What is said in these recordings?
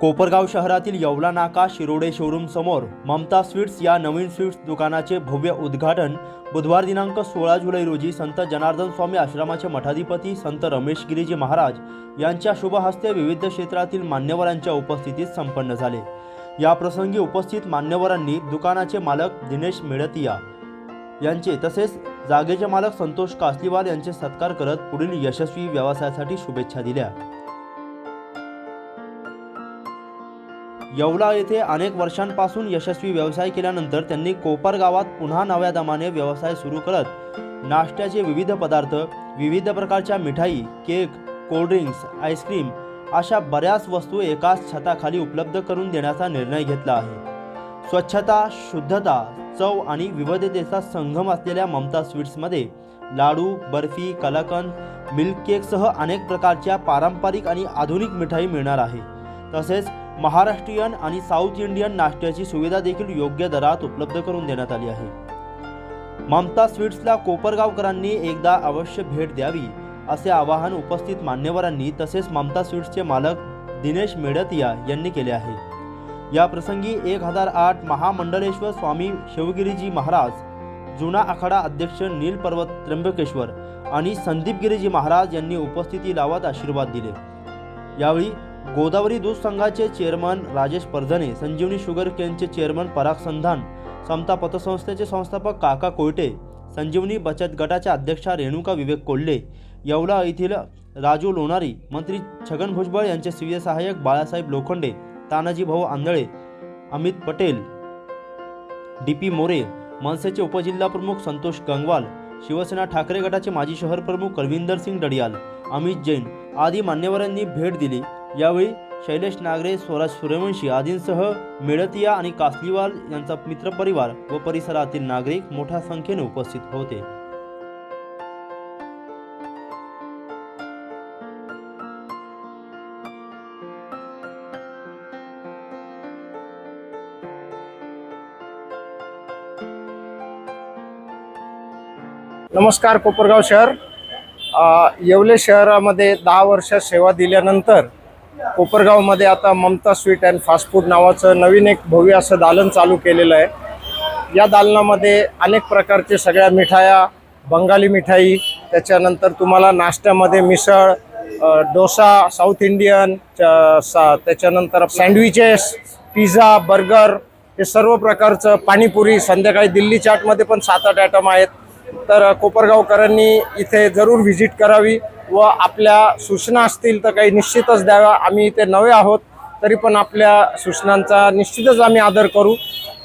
कोपरगाव शहरातील येवला नाका शिरोडे शोरूम समोर ममता स्वीट्स या नवीन स्वीट्स दुकानाचे भव्य उद्घाटन बुधवार दिनांक सोळा जुलै रोजी संत जनार्दन स्वामी आश्रमाचे मठाधिपती संत रमेश गिरीजी महाराज यांच्या शुभहस्ते विविध क्षेत्रातील मान्यवरांच्या उपस्थितीत संपन्न झाले. या प्रसंगी उपस्थित मान्यवरांनी दुकानाचे मालक दिनेश मेळतिया यांचे तसेच जागेचे मालक संतोष कासलीवाल यांचे सत्कार करत पुढील यशस्वी व्यवसायासाठी शुभेच्छा दिल्या. येवला येथे अनेक वर्षांपासून यशस्वी व्यवसाय केल्यानंतर त्यांनी कोपर गावात पुन्हा नव्या दमाने व्यवसाय सुरू करत नाश्त्याचे विविध पदार्थ विविध प्रकारच्या मिठाई केक कोल्ड्रिंक्स आईस्क्रीम अशा बऱ्याच वस्तू एकाच छताखाली उपलब्ध करून देण्याचा निर्णय घेतला आहे. स्वच्छता शुद्धता चव आणि विविधतेचा संगम असलेल्या ममता स्वीट्समध्ये लाडू बर्फी कलाकंद मिल्क केकसह अनेक प्रकारच्या पारंपरिक आणि आधुनिक मिठाई मिळणार आहे. तसेच महाराष्ट्रीयन आणि साऊथ इंडियन नाश्त्याची सुविधा देखील योग्य दरात उपलब्ध करून देण्यात आली आहे. ममता स्वीट्सला कोपरगावकरांनी एकदा अवश्य भेट द्यावी असे आवाहन उपस्थित मान्यवरांनी तसेच ममता स्वीट्सचे मालक दिनेश मेडतिया यांनी केले आहे. या प्रसंगी एक हजार आठ महामंडलेश्वर स्वामी शिवगिरीजी महाराज जुना आखाडा अध्यक्ष नील पर्वत त्र्यंबकेश्वर आणि संदीप गिरीजी महाराज यांनी उपस्थिती लावत आशीर्वाद दिले. यावेळी गोदावरी दूध संघाचे चेअरमन राजेश परधने संजीवनी शुगर केनचे चेअरमन पराग संधान समता पतसंस्थेचे संस्थापक काका कोयटे संजीवनी बचत गटाच्या अध्यक्षा रेणुका विवेक कोल्हे येवला येथील राजू लोणारी मंत्री छगन भुजबळ यांचे स्वीय सहाय्यक बाळासाहेब लोखंडे तानाजी भाऊ आंधळे अमित पटेल डी पी मोरे मनसेचे उपजिल्हाप्रमुख संतोष गंगवाल शिवसेना ठाकरे गटाचे माजी शहर प्रमुख कलविंदर सिंग डडियाल अमित जैन आदी मान्यवरांनी भेट दिली. यावेळी शैलेश नागरे स्वराज सूर्यवंशी आदींसह मेळतिया आणि कासलीवाल यांचा मित्रपरिवार व परिसरातील नागरिक मोठ्या संख्येने उपस्थित होते. नमस्कार कोपरगाव शहर. येवले शहरामध्ये दहा वर्ष सेवा दिल्यानंतर कोपरगावमध्ये आता Mamata sweet and fast food नावाचं नवीन एक भव्य असं दालन चालू केलेलं आहे. या दालनामध्ये अनेक प्रकारचे सगळ्या मिठाया बंगाली मिठाई त्याच्यानंतर तुम्हाला नाश्त्यामध्ये मिसळ डोसा साऊथ इंडियन च- सा त्याच्यानंतर सँडविचेस पिझ्झा बर्गर हे सर्व प्रकारचं पाणीपुरी संध्याकाळी दिल्ली चाटमध्ये पण सात आठ आयटम आहेत. तर कोपरगावकरांनी इथे जरूर व्हिजिट करावी. व आपल्या सूचना असतील तर काही निश्चितच द्याव्या. आम्ही इथे नवे आहोत तरी पण आपल्या सूचनांचा निश्चितच आम्ही आदर करू.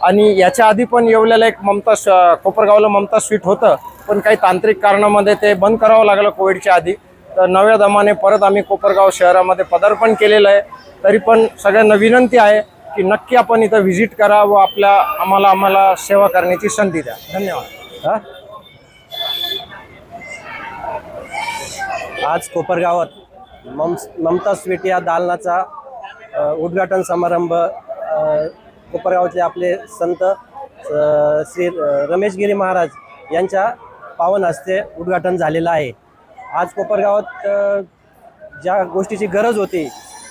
आणि याच्या आधी पण येवलेलं एक ममता श कोपरगावला ममता स्वीट होतं पण काही तांत्रिक कारणामध्ये ते बंद करावं लागलं कोविडच्या आधी. तर नव्या दमाने परत आम्ही कोपरगाव शहरामध्ये पदार्पण केलेलं आहे. तरी पण सगळ्यांना विनंती आहे की नक्की आपण इथं व्हिजिट करा व आपल्या आम्हाला आम्हाला सेवा करण्याची संधी द्या. धन्यवाद. हां? आज कोपरगावात मम ममता स्वीट या दालनाचा उद्घाटन समारंभ कोपरगावचे आपले संत श्री रमेशगिरी महाराज यांच्या पावन हस्ते उद्घाटन झालेलं आहे. आज कोपरगावात ज्या गोष्टीची गरज होती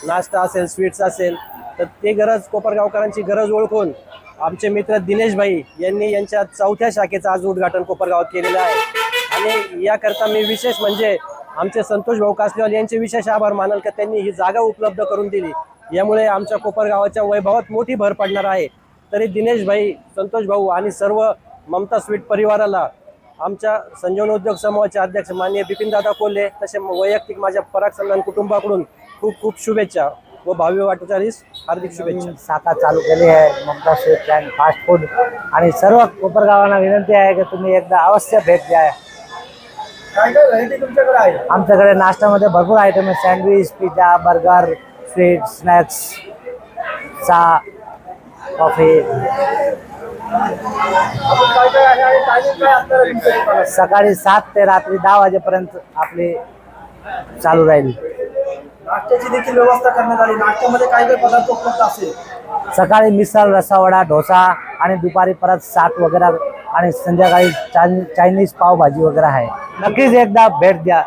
नाश्ता असेल स्वीट्स असेल तर ते गरज कोपरगावकरांची गरज ओळखून आमचे मित्र दिनेश भाई यांनी यांच्या चौथ्या शाखेचं आज उद्घाटन कोपरगावात केलेलं आहे. आणि याकरता मी विशेष म्हणजे आमचे संतोष भाऊ कासलेवाल यांचे विशेष आभार मानल का त्यांनी ही जागा उपलब्ध करून दिली. यामुळे आमच्या कोपरगावाच्या वैभवात मोठी भर पडणार आहे. तरी दिनेश भाई संतोष भाऊ आणि सर्व ममता स्वीट परिवाराला आमच्या संजीवन उद्योग समूहाचे अध्यक्ष माननीय बिपिनदादा कोल्हे तसे वैयक्तिक माझ्या पराग सन्मान कुटुंबाकडून खूप खूप शुभेच्छा व भावी वाटचालीस हार्दिक शुभेच्छा. शाखा चालू केली आहे. Mamata sweet and fast food आणि सर्व कोपरगावांना विनंती आहे की तुम्ही एकदा अवश्य भेट द्या. काय काय व्हरायटी तुमच्याकडे आहे? आमच्याकडे नाश्त्यामध्ये भरपूर आयटम आहे sandwich pizza burger sweet snacks चहा कॉफी काय काय आहे आणि टायमिंग काय असणार आहे तुमच्या दुकानात? सकाळी सात ते रात्री दहा वाजेपर्यंत आपली चालू राहील. नाश्त्याची देखील व्यवस्था करण्यात आली. नाश्त्यामध्ये काय काय पदार्थ उपलब्ध असेल? सकाळी मिसळ रसावडा डोसा आणि दुपारी परत सात वगैरे आणि संध्याकाळी चायनीज पावभाजी वगैरे आहे. नक्कीच एकदा भेट द्या.